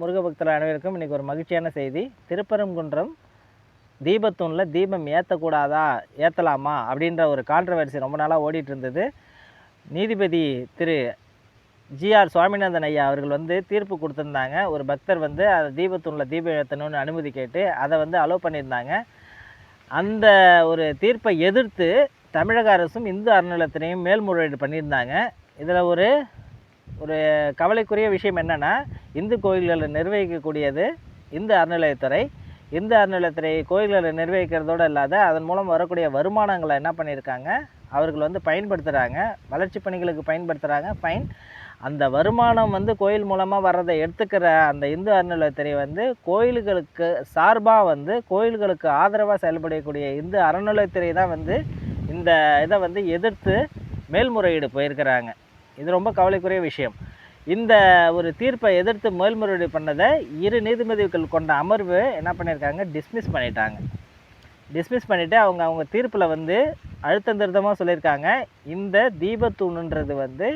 முருக பக்தர் அனைவருக்கும் இன்றைக்கி ஒரு மகிழ்ச்சியான செய்தி. திருப்பரங்குன்றம் தீபத்தூணில் தீபம் ஏற்றக்கூடாதா ஏற்றலாமா அப்படின்ற ஒரு கான்ட்ரவர்சி ரொம்ப நாளாக ஓடிட்டு இருந்தது நீதிபதி திரு ஜிஆர் சுவாமிநாதன் ஐயா அவர்கள் வந்து தீர்ப்பு கொடுத்துருந்தாங்க. ஒரு பக்தர் வந்து அதை தீபத்தூணில் தீபம் ஏற்றணும்னு அனுமதி கேட்டு அதை வந்து அலோவ் பண்ணியிருந்தாங்க. அந்த ஒரு தீர்ப்பை எதிர்த்து தமிழக அரசும் இந்து அறநிலையத்தினையும் மேல்முறையீடு பண்ணியிருந்தாங்க. இதில் ஒரு ஒரு கவலைக்குரிய விஷயம் என்னென்னா இந்து கோயில்களில் நிர்வகிக்கக்கூடியது இந்து அறநிலையத்துறை. இந்து அறநிலையத்துறை கோயில்களை நிர்வகிக்கிறதோடு இல்லாத அதன் மூலம் வரக்கூடிய வருமானங்களை என்ன பண்ணியிருக்காங்க? அவர்கள் வந்து பயன்படுத்துகிறாங்க வளர்ச்சி பணிகளுக்கு பயன்படுத்துகிறாங்க ஃபைன் அந்த வருமானம் வந்து கோயில் மூலமாக வர்றதை எடுத்துக்கிற அந்த இந்து அறநிலையத்துறை வந்து கோயில்களுக்கு சார்பாக வந்து கோயில்களுக்கு ஆதரவாக செயல்படக்கூடிய இந்து அறநிலையத்துறை தான் வந்து இந்த இதை வந்து எதிர்த்து மேல்முறையீடு போயிருக்கிறாங்க. இது ரொம்ப கவலைக்குரிய விஷயம். இந்த ஒரு தீர்ப்பை எதிர்த்து மேல்முறையீடு பண்ணதை இரு நீதிபதிகள் கொண்ட அமர்வு என்ன பண்ணியிருக்காங்க? டிஸ்மிஸ் பண்ணிட்டாங்க. டிஸ்மிஸ் பண்ணிவிட்டு அவங்க அவங்க தீர்ப்பில் வந்து அழுத்தம் திருத்தமாக சொல்லியிருக்காங்க. இந்த தீபத்தூணுன்றது வந்து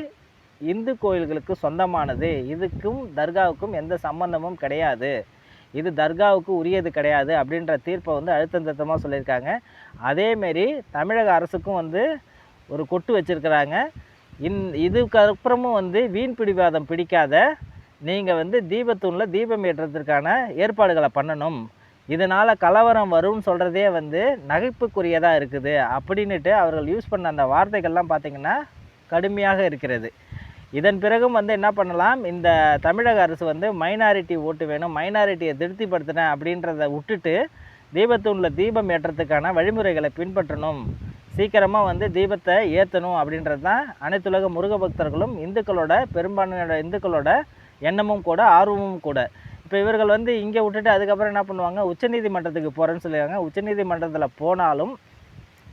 இந்து கோயில்களுக்கு சொந்தமானது. இதுக்கும் தர்காவுக்கும் எந்த சம்பந்தமும் கிடையாது. இது தர்காவுக்கு உரியது கிடையாது அப்படின்ற தீர்ப்பை வந்து அழுத்தம் திருத்தமாக சொல்லியிருக்காங்க. அதேமாரி தமிழக அரசுக்கும் வந்து ஒரு கொட்டு வச்சுருக்கிறாங்க. இன் இதுக்கப்புறமும் வந்து வீண் பிடிவாதம் பிடிக்காத நீங்கள் வந்து தீபத்தூணில் தீபம் ஏற்றுறதுக்கான ஏற்பாடுகளை பண்ணணும். இதனால் கலவரம் வரும்னு சொல்கிறதே வந்து நகைப்புக்குரியதாக இருக்குது. அப்படின்ட்டு அவர்கள் யூஸ் பண்ண அந்த வார்த்தைகள்லாம் பார்த்திங்கன்னா கடுமையாக இருக்கிறது. இதன் பிறகும் வந்து என்ன பண்ணலாம்? இந்த தமிழக அரசு வந்து மைனாரிட்டி ஓட்டு வேணும் மைனாரிட்டியை திருப்திப்படுத்தினேன் அப்படின்றத விட்டுட்டு தீபத்தூணில் தீபம் ஏற்றத்துக்கான வழிமுறைகளை பின்பற்றணும். சீக்கிரமாக வந்து தீபத்தை ஏற்றணும் அப்படின்றது தான் அனைத்துலக முருக பக்தர்களும் இந்துக்களோட பெரும்பான்மையோட இந்துக்களோட எண்ணமும் கூட ஆர்வமும் கூட. இப்போ இவர்கள் வந்து இங்கே விட்டுட்டு அதுக்கப்புறம் என்ன பண்ணுவாங்க? உச்சநீதிமன்றத்துக்கு போகிறேன்னு சொல்லியிருக்காங்க. உச்சநீதிமன்றத்தில் போனாலும்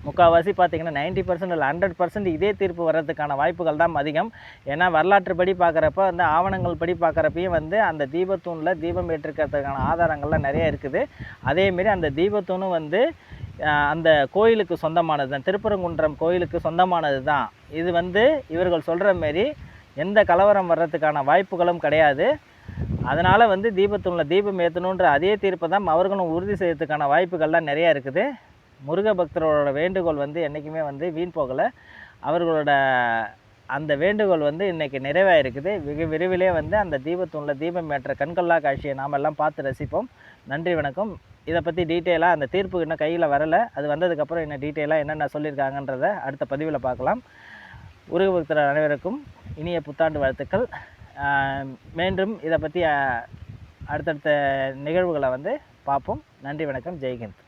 முக்கால்வாசி பார்த்தீங்கன்னா நைன்ட்டி பர்சன்ட் இல்லை ஹண்ட்ரட் பர்சன்ட் இதே தீர்ப்பு வர்றதுக்கான வாய்ப்புகள் தான் அதிகம். ஏன்னா வரலாற்றுப்படி பார்க்குறப்ப வந்து ஆவணங்கள் படி பார்க்குறப்பையும் வந்து அந்த தீபத்தூணில் தீபம் ஏற்றிருக்கிறதுக்கான ஆதாரங்கள்லாம் நிறைய இருக்குது. அதேமாரி அந்த தீபத்தூணும் வந்து அந்த கோயிலுக்கு சொந்தமானது தான். திருப்பரங்குன்றம் கோயிலுக்கு சொந்தமானது தான். இது வந்து இவர்கள் சொல்கிற மாரி எந்த கலவரம் வர்றதுக்கான வாய்ப்புகளும் கிடையாது. அதனால் வந்து தீபத்தூணில் தீபம் ஏற்றணுன்ற அதே தீர்ப்பை தான் அவர்களும் உறுதி செய்யறதுக்கான வாய்ப்புகள்லாம் நிறையா இருக்குது. முருக பக்தரோட வேண்டுகோள் வந்து என்றைக்குமே வந்து வீண் போகலை. அவர்களோட அந்த வேண்டுகோள் வந்து இன்றைக்கி நிறைவாக இருக்குது வெகு விரைவிலே வந்து அந்த தீபத்தூணில் தீபம் ஏற்ற கண்கொள்ளா காட்சியை நாம் எல்லாம் பார்த்து ரசிப்போம். நன்றி வணக்கம். இதை பற்றி டீட்டெயிலாக அந்த தீர்ப்பு இன்னும் கையில் வரலை. அது வந்ததுக்கப்புறம் என்ன டீட்டெயிலாக என்னென்ன சொல்லியிருக்காங்கன்றத அடுத்த பதிவில் பார்க்கலாம். உருக பக்தர் அனைவருக்கும் இனிய புத்தாண்டு வாழ்த்துக்கள். மீண்டும் இதை பற்றி அடுத்தடுத்த நிகழ்வுகளை வந்து பார்ப்போம். நன்றி வணக்கம். ஜெய்ஹிந்த்.